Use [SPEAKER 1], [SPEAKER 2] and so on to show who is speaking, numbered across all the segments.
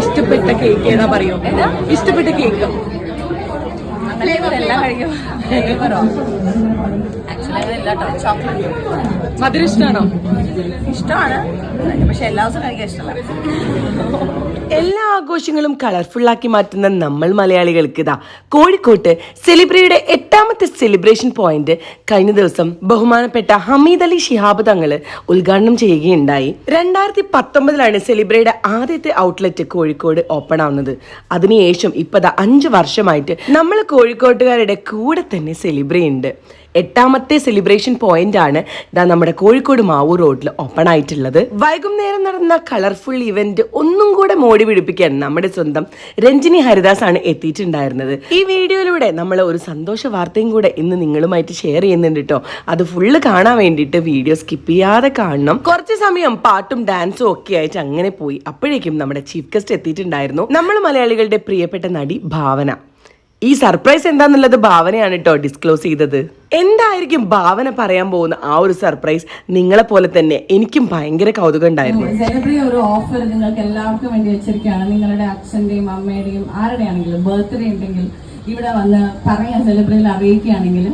[SPEAKER 1] ഇഷ്ടപ്പെട്ട കേക്ക് ഏതാ പറയൂ? ഇഷ്ടപ്പെട്ട കേക്ക് മധുരം ഇഷ്ടമാണോ
[SPEAKER 2] ഇഷ്ടമാണ് പക്ഷെ എല്ലാ ദിവസവും കഴിക്കാൻ ഇഷ്ടമല്ല.
[SPEAKER 3] എല്ലാ ആഘോഷങ്ങളും കളർഫുൾ ആക്കി മാറ്റുന്ന നമ്മൾ മലയാളികൾക്ക് ഇതാ കോഴിക്കോട്ട് സെലിബ്രിയുടെ എട്ടാമത്തെ സെലിബ്രേഷൻ പോയിന്റ് കഴിഞ്ഞ ദിവസം ബഹുമാനപ്പെട്ട ഹമീദ് അലി ഷിഹാബ് തങ്ങൾ ഉദ്ഘാടനം ചെയ്യുകയുണ്ടായി. രണ്ടായിരത്തി പത്തൊമ്പതിലാണ് സെലിബ്രിയുടെ ആദ്യത്തെ ഔട്ട്ലെറ്റ് കോഴിക്കോട് ഓപ്പൺ ആവുന്നത്. അതിനുശേഷം ഇപ്പതാ അഞ്ച് വർഷമായിട്ട് നമ്മൾ കോഴിക്കോട്ടുകാരുടെ കൂടെ തന്നെ സെലിബ്രേ ഉണ്ട് എട്ടാമത്തെ സെലിബ്രേഷൻ പോയിന്റ് ആണ് ഇതാ നമ്മുടെ കോഴിക്കോട് മാവൂർ റോഡിൽ ഓപ്പൺ ആയിട്ടുള്ളത്. വൈകുന്നേരം നടന്ന കളർഫുൾ ഇവന്റ് ഒന്നും കൂടെ മോടി പിടിപ്പിക്കാൻ നമ്മുടെ സ്വന്തം രഞ്ജിനി ഹരിദാസ് ആണ് എത്തിയിട്ടുണ്ടായിരുന്നത്. ഈ വീഡിയോയിലൂടെ നമ്മൾ ഒരു സന്തോഷ വാർത്തയും കൂടെ ഇന്ന് നിങ്ങളുമായിട്ട് ഷെയർ ചെയ്യുന്നുണ്ട് കേട്ടോ അത് ഫുള്ള് കാണാൻ വേണ്ടിയിട്ട് വീഡിയോ സ്കിപ്പ് ചെയ്യാതെ കാണണം. കുറച്ച് സമയം പാട്ടും ഡാൻസും ഒക്കെ ആയിട്ട് അങ്ങനെ പോയി. അപ്പോഴേക്കും നമ്മുടെ ചീഫ് ഗസ്റ്റ് എത്തിയിട്ടുണ്ടായിരുന്നു. നമ്മൾ മലയാളികളുടെ പ്രിയപ്പെട്ട നടി ഭാവന. ഈ സർപ്രൈസ് എന്താന്നുള്ളത് ഭാവനയാണ് കേട്ടോ ഡിസ്ക്ലോസ് ചെയ്തത്. എന്തായിരിക്കും ഭാവന പറയാൻ പോകുന്ന ആ ഒരു സർപ്രൈസ് നിങ്ങളെ പോലെ തന്നെ എനിക്കും ഭയങ്കര കൗതുകം ഉണ്ടായിരുന്നു.
[SPEAKER 4] ഒരു ഓഫർ നിങ്ങൾക്ക് എല്ലാവർക്കും വേണ്ടി വെച്ചിരിക്കുകയാണ്. നിങ്ങളുടെ അച്ഛന്റെയും അമ്മയുടെയും ആരുടെയാണെങ്കിലും ബർത്ത്ഡേ ഉണ്ടെങ്കിൽ ഇവിടെ വന്ന് പറയാൻ സെലിബ്രിയിൽ അറിയിക്കുകയാണെങ്കിൽ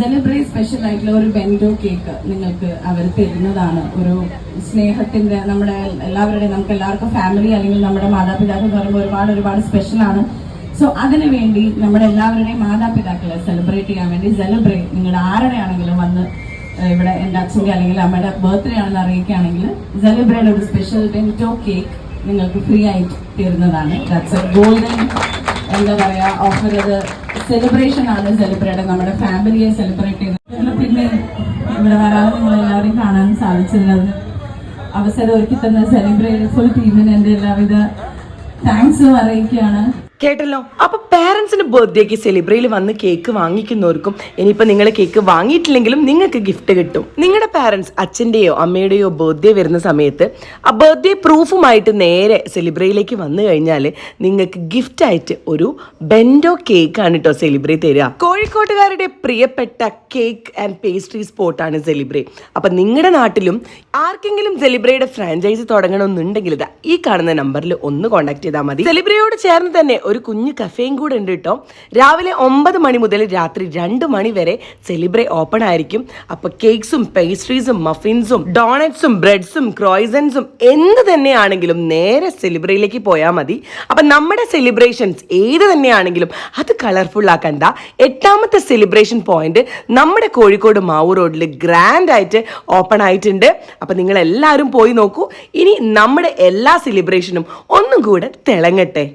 [SPEAKER 4] സെലിബ്രേ സ്പെഷ്യൽ ആയിട്ടുള്ള ഒരു ബെൻഡോ കേക്ക് നിങ്ങൾക്ക് അവർ തരുന്നതാണ്. ഒരു സ്നേഹത്തിന്റെ നമ്മുടെ എല്ലാവരുടെയും നമുക്ക് എല്ലാവർക്കും ഫാമിലി അല്ലെങ്കിൽ നമ്മുടെ മാതാപിതാക്കൾ പറയുമ്പോൾ ഒരുപാട് ഒരുപാട് സ്പെഷ്യൽ ആണ്. സോ അതിനു വേണ്ടി നമ്മുടെ എല്ലാവരുടെയും മാതാപിതാക്കളെ സെലിബ്രേറ്റ് ചെയ്യാൻ വേണ്ടി സെലിബ്രേറ്റ് നിങ്ങളുടെ ആരുടെയാണെങ്കിലും വന്ന് ഇവിടെ എന്റെ അച്ഛന്റെ അല്ലെങ്കിൽ അമ്മയുടെ ബർത്ത്ഡേ ആണെന്ന് അറിയിക്കുകയാണെങ്കിൽ സെലിബ്രേറ്റ് ഒരു സ്പെഷ്യൽ ബെന്റോ കേക്ക് നിങ്ങൾക്ക് ഫ്രീ ആയിട്ട് തരുന്നതാണ്. ദാറ്റ്സ് എ ഗോൾഡൻ എന്താ പറയുക ഓഫർ അത് സെലിബ്രേഷൻ ആണ് സെലിബ്രേറ്റ് നമ്മുടെ ഫാമിലിയെ സെലിബ്രേറ്റ് ചെയ്ത് പിന്നെ ഇവിടെ വരാതെ നിങ്ങൾ എല്ലാവരെയും കാണാൻ സാധിച്ചിരുന്നത് അവസരം ഒരുക്കി തന്ന സെലിബ്രേറ്റ് ഫുൾ ടീമിന് എന്റെ എല്ലാവിധ താങ്ക്സും അറിയിക്കുകയാണ്.
[SPEAKER 3] കേട്ടല്ലോ? അപ്പൊ പാരന്റ്സിന് ബർത്ത്ഡേക്ക് സെലിബ്രേയിൽ വന്ന് കേക്ക് വാങ്ങിക്കുന്നവർക്കും ഇനിയിപ്പോൾ നിങ്ങൾ കേക്ക് വാങ്ങിയിട്ടില്ലെങ്കിലും നിങ്ങൾക്ക് ഗിഫ്റ്റ് കിട്ടും. നിങ്ങളുടെ പാരൻസ് അച്ഛന്റെയോ അമ്മയുടെയോ ബർത്ത്ഡേ വരുന്ന സമയത്ത് ആ ബർത്ത്ഡേ പ്രൂഫുമായിട്ട് നേരെ സെലിബ്രേയിലേക്ക് വന്നു കഴിഞ്ഞാൽ നിങ്ങൾക്ക് ഗിഫ്റ്റായിട്ട് ഒരു ബെൻഡോ കേക്കാണ് കേട്ടോ സെലിബ്രേ തരിക കോഴിക്കോട്ടുകാരുടെ പ്രിയപ്പെട്ട കേക്ക് ആൻഡ് പേസ്ട്രി സ്പോട്ടാണ് സെലിബ്രേ അപ്പം നിങ്ങളുടെ നാട്ടിലും ആർക്കെങ്കിലും സെലിബ്രേയുടെ ഫ്രാഞ്ചൈസി തുടങ്ങണമെന്നുണ്ടെങ്കിൽ ഇതാ ഈ കാണുന്ന നമ്പറിൽ ഒന്ന് കോൺടാക്ട് ചെയ്താൽ മതി. സെലിബ്രേയോട് ചേർന്ന് തന്നെ ഒരു കുഞ്ഞു കഫേയും കൂടെ ഉണ്ട് കേട്ടോ രാവിലെ ഒമ്പത് മണി മുതൽ രാത്രി രണ്ട് മണി വരെ സെലിബ്രേ ഓപ്പൺ ആയിരിക്കും. അപ്പൊ കേക്ക്സും പേസ്ട്രീസും മഫിൻസും ഡോണറ്റ്സും ബ്രെഡ്സും ക്രോയ്സൻസും എന്ത് തന്നെയാണെങ്കിലും നേരെ സെലിബ്രയിലേക്ക് പോയാൽ മതി. അപ്പൊ നമ്മുടെ സെലിബ്രേഷൻസ് ഏത് തന്നെയാണെങ്കിലും അത് കളർഫുൾ ആക്കണ്ട എട്ടാമത്തെ സെലിബ്രേഷൻ പോയിന്റ് നമ്മുടെ കോഴിക്കോട് മാവൂർ റോഡിൽ ഗ്രാൻഡ് ആയിട്ട് ഓപ്പൺ ആയിട്ടുണ്ട്. അപ്പൊ നിങ്ങൾ എല്ലാവരും പോയി നോക്കൂ. ഇനി നമ്മുടെ എല്ലാ സെലിബ്രേഷനും ഒന്നും കൂടെ തിളങ്ങട്ടെ.